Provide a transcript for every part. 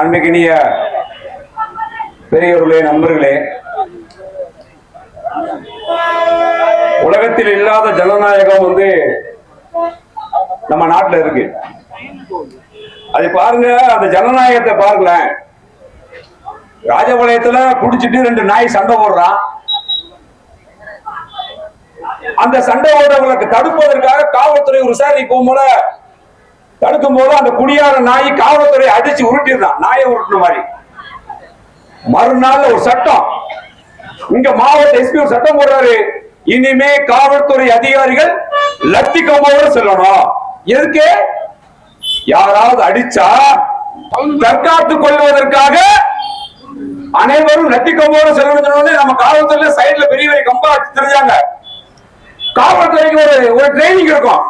அன்பிக்கினிய பெரியவர்களே நண்பர்களே உலகத்தில் இல்லாத ஜனநாயகம் வந்து நம்ம நாட்டில் இருக்கு. அது பாருங்க அந்த ஜனநாயகத்தை பாருங்களேன் ராஜபாளையத்துல குடிச்சிட்டு ரெண்டு நாய் சண்டை போடுறான். அந்த சண்டை போடுறவங்களுக்கு தடுப்பதற்காக காவல்துறை ஒரு விசாரணை போகும்போது தடுக்கும் போது அந்த குடியார நாய் காவல்துறை அடிச்சு உருட்டிடுறான் நாயை உருட்டுன மாதிரி. மறுநாள் ஒரு சட்டம். இங்க மாவட்ட எஸ்பி ஒரு சட்டம் போடுறாரு. இனிமே காவல்துறை அதிகாரிகள் லத்தி கம்போட செல்லணும். எதுக்கு? யாராவது அடிச்சா தற்காத்துக் கொள்வதற்காக அனைவரும் லத்தி கம்போட செல்லணும் நம்ம காவல்துறையில சைடுல பெரிய பெரிய கம்பா தெரிஞ்சாங்க. காவல்துறைக்கு ஒரு ஒரு ட்ரைனிங் இருக்கும்.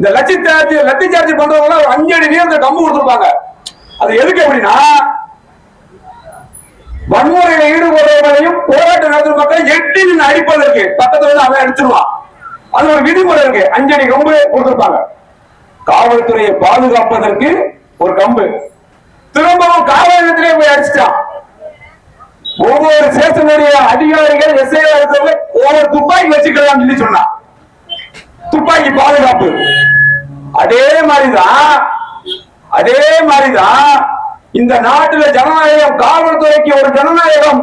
இந்த லட்சி சார்ஜ் லத்தி சார்ஜ் பண்றவங்க ஒரு அஞ்சு அடி நீளத்துல கம்பு கொடுத்துருப்பாங்க. அது எதுக்கு அப்படின்னா வன்முறையில ஈடுபடுறவங்களையும் போராட்டம் நடத்துற மக்களை எட்டி நின்று அடிப்பதற்கு பக்கத்துல இருந்து அவன் அடிச்சிருவான். அது ஒரு விதிமுறை இருக்கு. அஞ்சு அடி கம்பு கொடுத்துருப்பாங்க. காவல்துறையை பாதுகாப்பதற்கு ஒரு கம்பு. திரும்பவும் காவல் நிலையத்திலே போய் அடிச்சிட்டான். ஒவ்வொரு ஸ்டேஷனுடைய அதிகாரிகள் எஸ்ஐ ஒவ்வொரு துப்பாக்கி வச்சுக்கலாம் சொல்லி சொன்னான். துப்பாக்கி பாதுகாப்பு. அதே மாதிரிதான் அதே மாதிரிதான் இந்த நாட்டுல ஜனநாயகம் காவல்துறைக்கு ஒரு ஜனநாயகம்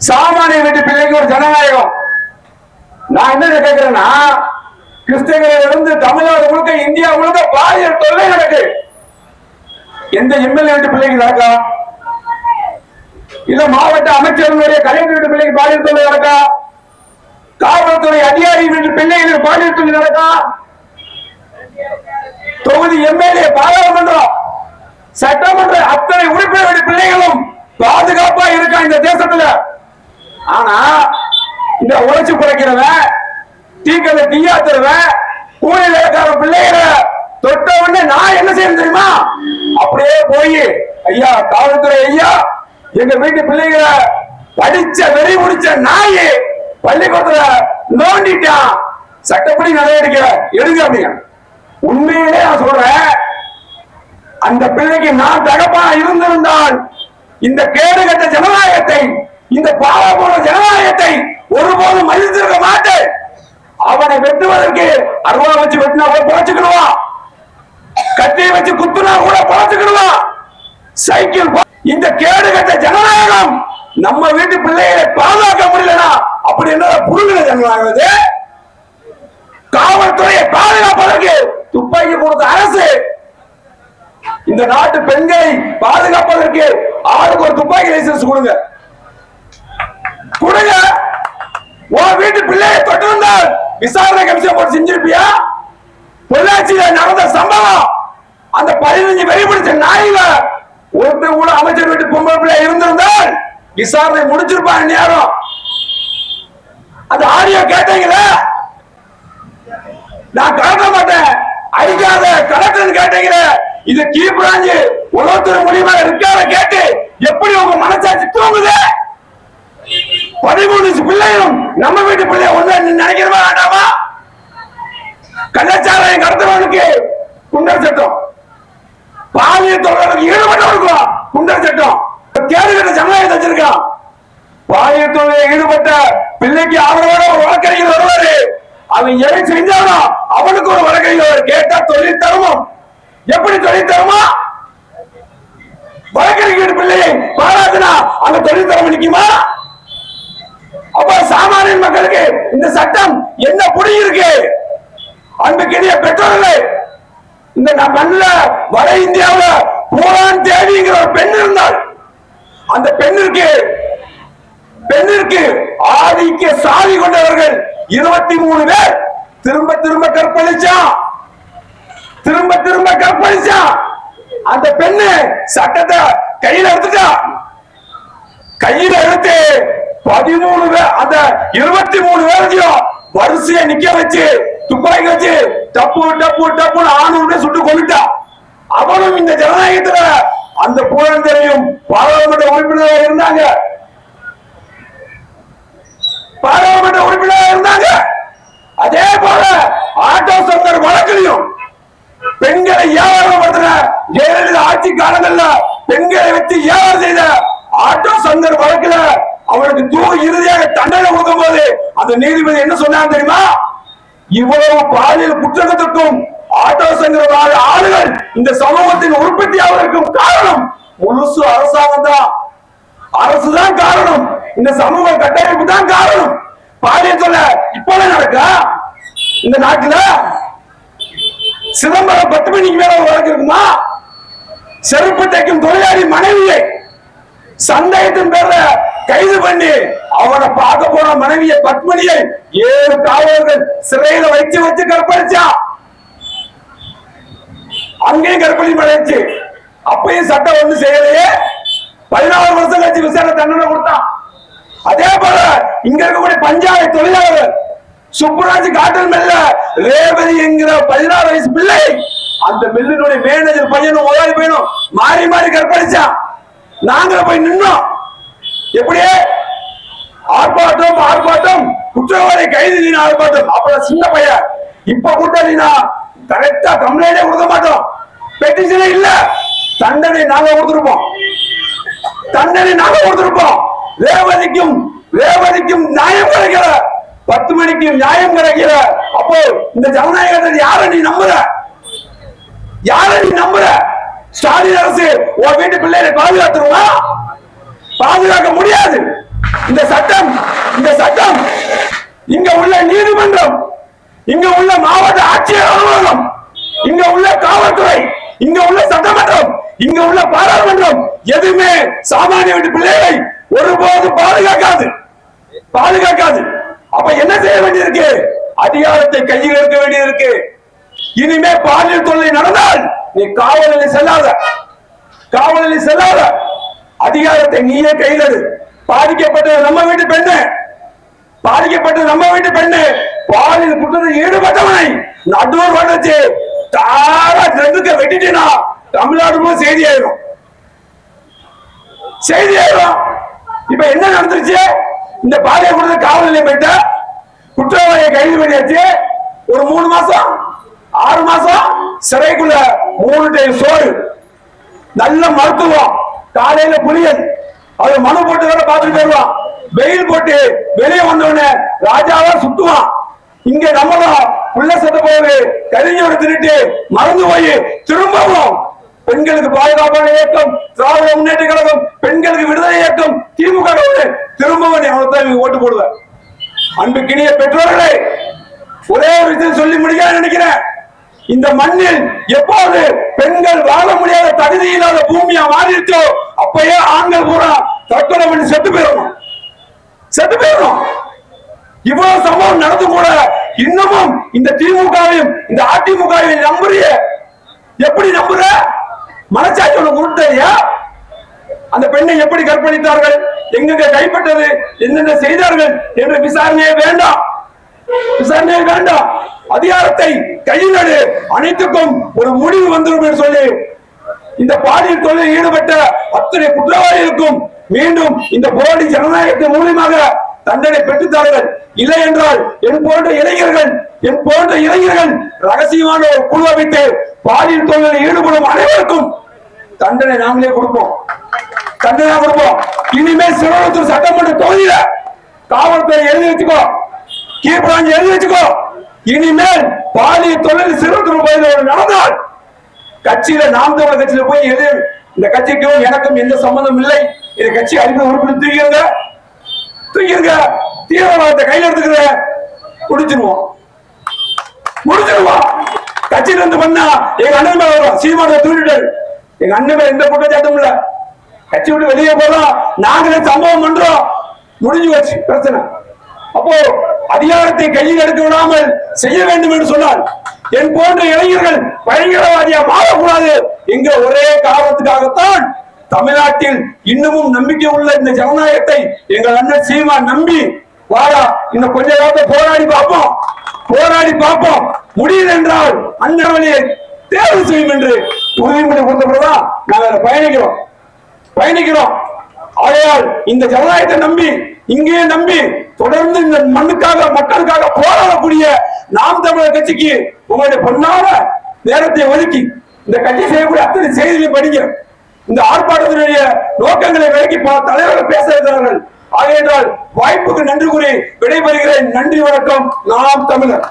சாமானிய வீட்டு பிள்ளைக்கு ஒரு ஜனநாயகம். நான் என்ன கேட்கிறேன்னா கிறிஸ்தவர்கள் இருந்து தமிழ்நாடு முழுக்க இந்தியா முழுக்க பாலியல் தொல்லை நடக்கு. எந்த எம்எல்ஏ வீட்டு பிள்ளைக்கு நடக்கா? இல்ல மாவட்ட அமைச்சர்களுடைய கலைஞர் வீட்டு பிள்ளைக்கு பாலியல் தொல்லை நடக்கா? காவல்துறை அதிகாரி வீட்டு பிள்ளைகளுக்கு பாலியல் தொல்லை நடக்கா? தொகுதி எம்எல்ஏ பாராளுமன்றம் சட்டமன்ற அத்தனை உறுப்பினருடைய பிள்ளைகளும் பாதுகாப்பா இருக்கா இந்த தேசத்துல? ஆனா இந்த உழைச்சு குறைக்கிறவன் தீக்கல தீயாத்துறவன் கூலி வேலைக்கார பிள்ளைகளை தொட்ட உடனே நான் என்ன செய்யணும் தெரியுமா? அப்படியே போய் ஐயா காவல்துறை ஐயா எங்க வீட்டு பிள்ளைகளை படிச்ச வெறி முடிச்ச நாய் பள்ளிக்கூடத்துல நோண்டிட்டான். சட்டப்படி நடவடிக்கை எடுங்க அப்படிங்க உண்மையிலே நான் சொல்றேன். அந்த பிள்ளைக்கு நான் தகப்பா இருந்திருந்தால் இந்த கேடு கட்ட ஜனநாயகத்தை இந்த பாவபூர்வ ஜனநாயகத்தை ஒருபோதும் மதித்திருக்க மாட்டேன். அவனை வெட்டுவதற்கு அருவா வச்சு வெட்டினா கூட பொழைச்சுக்கிடுவான் கத்தியை வச்சு குத்துனா கூட பொழைச்சுக்கிடுவான் சைக்கிள் இந்த கேடு கட்ட ஜனநாயகம் நம்ம வீட்டு பிள்ளைகளை பாதுகாக்க முடியலனா அப்படி என்ன புரிஞ்சுல ஜனநாயகம் காவல்துறையை பாதுகாப்பதற்கு துப்பாக்கி கொடுத்த அரசு. இந்த நாட்டு பெண்களை பாதுகாப்பதற்கு ஆளுக்கு ஒரு துப்பாக்கி லைசன்ஸ் கொடுங்க. கொடுங்க. உன் வீட்டு பிள்ளையை தொட்டிருந்தால் விசாரணை கமிஷன் போட்டு செஞ்சிருப்பியா? பொள்ளாச்சியில நடந்த சம்பவம். அந்த பதினஞ்சு வெளிப்படுத்த நாயில ஒருத்தர் கூட அமைச்சர் வீட்டு பொம்பளை பிள்ளை இருந்திருந்தால் விசாரணை முடிச்சிருப்பாங்க நேரம். அந்த ஆடியோ கேட்டீங்களா? நான் கலக்க மாட்டேன். அடிக்காத கலெக்டர் கேட்டீங்களே? இது கீ பிராஞ்சு உலகத்துறை மூலியமா இருக்காத கேட்டு எப்படி உங்க மனசாட்சி தூங்குது? பதிமூணு பிள்ளையும் நம்ம வீட்டு பிள்ளைய ஒண்ணு நினைக்கிறவா வேண்டாமா? கள்ளச்சாராயம் கடத்துறவனுக்கு குண்டர் சட்டம். பாலியல் தொழிலுக்கு ஈடுபட்டவனுக்கும் குண்டர் சட்டம். கேடுகட்ட ஜனநாயகம் வச்சிருக்கான் பாலியல் தொழிலில் ஈடுபட்ட பிள்ளைக்கு அவரோட ஒரு வழக்கறிஞர் வருவாரு அவன் எதை செஞ்சாலும் அவனுக்கு ஒரு வழக்கறிஞர் கேட்டா தொழில் தருமம் எப்படி தொழில் தருமா? வழக்கறிஞர் பிள்ளையை பாராட்டினா அந்த தொழில் தரம் நிற்குமா அப்ப சாமானிய மக்களுக்கு இந்த சட்டம் என்ன புடி இருக்கு? அன்புக்கினிய பெற்றோர்களே இந்த நம் வட இந்தியாவுல பூரான் தேவிங்கிற ஒரு பெண் இருந்தால் அந்த பெண்ணிற்கு பெண்ணிற்கு ஆதிக்க சாதி கொண்டவர்கள் இருபத்தி மூணு பேர். திரும்ப திரும்ப கற்பழிச்சான் திரும்ப திரும்ப கற்பழிச்சான் அந்த பெண்ணு சட்டத்தை கையில எடுத்துட்டா. கையில எடுத்து பதிமூணு பேர் அந்த இருபத்தி மூணு பேரையும் வரிசைய நிக்க வச்சு துப்பாக்கி வச்சு டப்பு டப்பு டப்புன்னு ஆணு சுட்டு கொண்டுட்டா அவனும் இந்த ஜனநாயகத்துல அந்த புகழ்ந்தரையும் பாராளுமன்ற உறுப்பினராக இருந்தாங்க. பாராளுமன்ற உறுப்பினராக இருந்தாங்க. அதே போல ஆட்டோ சங்கர் வழக்கிலையும் பெண்களை வியாபாரப்படுத்துற ஜெயலலிதா ஆட்சி காலங்கள்ல பெண்களை வச்சு ஏவல் செய்த ஆட்டோ சங்கர் வழக்குல அவனுக்கு தூ இறுதியாக தண்டனை கொடுக்கும் போது அந்த நீதிபதி என்ன சொன்னாங்க தெரியுமா? இவ்வளவு பாலியல் குற்றத்துக்கும் ஆட்டோ சங்கர் ஆளுகள் இந்த சமூகத்தின் உற்பத்தியாவதற்கும் காரணம் முழுசு அரசாங்கம் தான். அரசுதான் காரணம். இந்த சமூக கட்டமைப்பு தான் காரணம். பாலியல் சொல்ல இப்பதான் நடக்கா இந்த நாட்டுல சிதம்பரம் பத்து மணிக்கு மேல ஒரு வழக்கு இருக்குமா? செருப்பு தைக்கும் தொழிலாளி மனைவியை சந்தேகத்தின் பேர்ல கைது பண்ணி அவனை பார்க்க போன மனைவியை பத்மனியை ஏழு காவலர்கள் சிறையில வச்சு வச்சு கற்பழிச்சா? அங்கேயும் கற்பழி மறைச்சு அப்பயும் சட்டம் ஒண்ணு செய்யலையே. பதினாறு வருஷம் கழிச்சு விசாரணை தண்டனை கொடுத்தான் அதே போல இங்க இருக்கக்கூடிய பஞ்சாயத்து தொழிலாளர் சுப்புராஜ் காட்டன் மில்ல ரேவதி என்கிற பதினாறு வயசு பிள்ளை அந்த மில்லினுடைய மேனேஜர் பையனும் முதலாளி பையனும் மாறி மாறி கற்பழிச்சான் நாங்க போய் நின்னோம். எப்படியே? ஆர்ப்பாட்டம் ஆர்ப்பாட்டம் குற்றவாளி கைது நீ ஆர்ப்பாட்டம். அப்புறம் சின்ன பையன் இப்ப நீனா கரெக்டா கம்ப்ளைண்டே கொடுக்க மாட்டோம். பெட்டிஷனே இல்ல. தண்டனை நாங்க கொடுத்துருப்போம். தண்டனை நாங்க கொடுத்துருப்போம். ரேவதிக்கும் ரேவதிக்கும் நியாயம் கிடைக்கல. பத்து மணிக்கு நியாயம் கிடைக்கல. அப்போ இந்த ஜனநாயகத்தை யார நீ நம்புற? யார நீ நம்புற? ஸ்டாலின் அரசு உன் வீட்டு பிள்ளைகளை பாதுகாத்துருவா பாதுகாக்க முடியாது. இந்த சட்டம் இந்த சட்டம் இங்க உள்ள நீதிமன்றம் இங்க உள்ள மாவட்ட ஆட்சியர் அலுவலகம் இங்க உள்ள காவல்துறை இங்க உள்ள சட்டமன்றம் இங்க உள்ள பாராளுமன்றம் எதுவுமே சாமானிய வீட்டு பிள்ளைகளை ஒருபோதும் பாதுகாக்காது. பாதுகாக்காது. அப்ப என்ன செய்ய வேண்டியிருக்கு? அதிகாரத்தை கையில் எடுக்க வேண்டியிருக்கு. இனிமே பாலியல் தொல்லை நடந்தால் நீ காவலில் செல்லாத. காவலில் செல்லாத. அதிகாரத்தை நீயே கையில் பாதிக்கப்பட்டது நம்ம வீட்டு பெண்ணு. பாதிக்கப்பட்டது நம்ம வீட்டு பெண்ணு. பாலியல் குற்றத்தில் ஈடுபட்டவனை நடுவர் வளர்ச்சி தாரா ரெண்டுக்க வெட்டிட்டீனா? தமிழ்நாடு செய்தி ஆயிரும். செய்தி ஆயிரும். இப்ப என்ன நடந்துருச்சு? இந்த பாலியல் குற்றத்தை காவல் நிலையம் போயிட்ட குற்றவாளியை கைது பண்ணியாச்சு. ஒரு மூணு மாசம் ஆறு மாசம் சிறைக்குள்ள மூணு டைம் சோறு. நல்ல மருத்துவம் காலையில புளியல். அவர் மனு போட்டு வேற பார்த்துட்டு வருவான். வெயில் போட்டு வெளியே வந்தவன ராஜாவா சுத்துவான் இங்க நம்மளும் உள்ள செத்து போகுது கரிஞ்சோடு திருட்டு மறந்து போய் திரும்பவும் பெண்களுக்கு பாதுகாப்பான இயக்கம் திராவிட முன்னேற்ற கழகம் பெண்களுக்கு விடுதலை இயக்கம் திமுக திரும்பவும் நீ ஓட்டு போடுவேன். அன்புக்கினிய பெற்றோர்களே ஒரே ஒரு விஷயம் சொல்லி முடிக்க நினைக்கிறேன். இந்த மண்ணில் எப்போது பெண்கள் வாழ முடியாத தகுதி இல்லாத பூமியா மாறிடுச்சோ அப்பயே ஆண்கள் பூரா தற்கொலை பண்ணி செத்து போயிடணும் செத்து போயிடணும் இவ்வளவு சம்பவம் நடந்து கூட இன்னமும் இந்த திமுகவையும் இந்த அதிமுகவையும் நம்புறிய? எப்படி நம்புற? மனசாட்சி உனக்கு உருட்டையா அந்த பெண்ணை எப்படி கற்பழித்தார்கள்? எங்கெங்க கைப்பட்டது என்னென்ன செய்தார்கள்? என்ற விசாரணையே வேண்டாம். விசாரணையே வேண்டாம். அதிகாரத்தை கையில் எடு. அனைத்துக்கும் ஒரு முடிவு வந்துடும் என்று சொல்லி இந்த பாலியல் தொழிலில் ஈடுபட்ட அத்தனை குற்றவாளிகளுக்கும் மீண்டும் இந்த போராடி ஜனநாயகத்தின் மூலியமாக தண்டனை பெற்றுத்தார்கள். இல்லை என்றால் என் போன்ற இளைஞர்கள் என் போன்ற இளைஞர்கள் ரகசியமான ஒரு குழு அமைத்து பாலியல் தொழிலில் ஈடுபடும் அனைவருக்கும் தண்டனை நாங்களே கொடுப்போம். தண்டனை கொடுப்போம். இனிமே சிறுவனத்தூர் சட்டமன்ற தொகுதியில காவல்துறை எழுதி வச்சுக்கோ. கீழ்பிராஞ்சி எழுதி வச்சுக்கோ. இனிமேல் பாலியல் தொழில் சிறுவத்தூர் பகுதியில் நடந்தால் கட்சியில நாம் தமிழர் கட்சியில போய் எது இந்த கட்சிக்கும் எனக்கும் எந்த சம்பந்தம் இல்லை. இந்த கட்சி அறிவு உறுப்பினர் தூக்கிடுங்க. தூக்கிடுங்க. தீவிரவாதத்தை கையில் எடுத்துக்கிற முடிச்சிருவோம். முடிச்சிருவோம். கட்சியில இருந்து பண்ணா எங்க அண்ணன் மேல வரும். சீமான தூக்கிட்டாரு. எங்க அண்ணன் மேல எந்த குற்றச்சாட்டும் இல்ல. கட்சி விட்டு வெளியே போறோம் நாங்களே சம்பவம் பண்றோம். முடிஞ்சு வச்சு பிரச்சனை. அப்போ அதிகாரத்தை கையில் எடுக்க விடாமல் செய்ய வேண்டும் என்று சொன்னார் என் போன்ற இளைஞர்கள் பயங்கரவாதியா மாறக்கூடாது எங்க ஒரே காரணத்துக்காகத்தான் தமிழ்நாட்டில் இன்னமும் நம்பிக்கை உள்ள இந்த ஜனநாயகத்தை எங்கள் அண்ணன் சீமா நம்பி வாடா இன்னும் கொஞ்ச காலத்தை போராடி பார்ப்போம். போராடி பார்ப்போம். முடியல என்றால் அந்த வழியை தேர்வு செய்யும் என்று உறுதிமொழி கொடுத்த பிறகுதான் நாங்கள் பயணிக்கிறோம். பயணிக்கிறோம். ஆகையால் இந்த ஜனநாயகத்தை நம்பி இங்கேயே நம்பி தொடர்ந்து இந்த மண்ணுக்காக மக்களுக்காக போராடக்கூடிய நாம் தமிழர் கட்சிக்கு உங்களுடைய பொன்னான நேரத்தை ஒதுக்கி இந்த கட்சி செய்யக்கூடிய அத்தனை செய்திகளை படிங்க இந்த ஆர்ப்பாட்டத்தினுடைய நோக்கங்களை விலக்கி பல தலைவர்கள் பேச இருக்கிறார்கள். ஆகையென்றால் வாய்ப்புக்கு நன்றி கூறி விடைபெறுகிறேன். நன்றி வணக்கம். நாம் தமிழர்.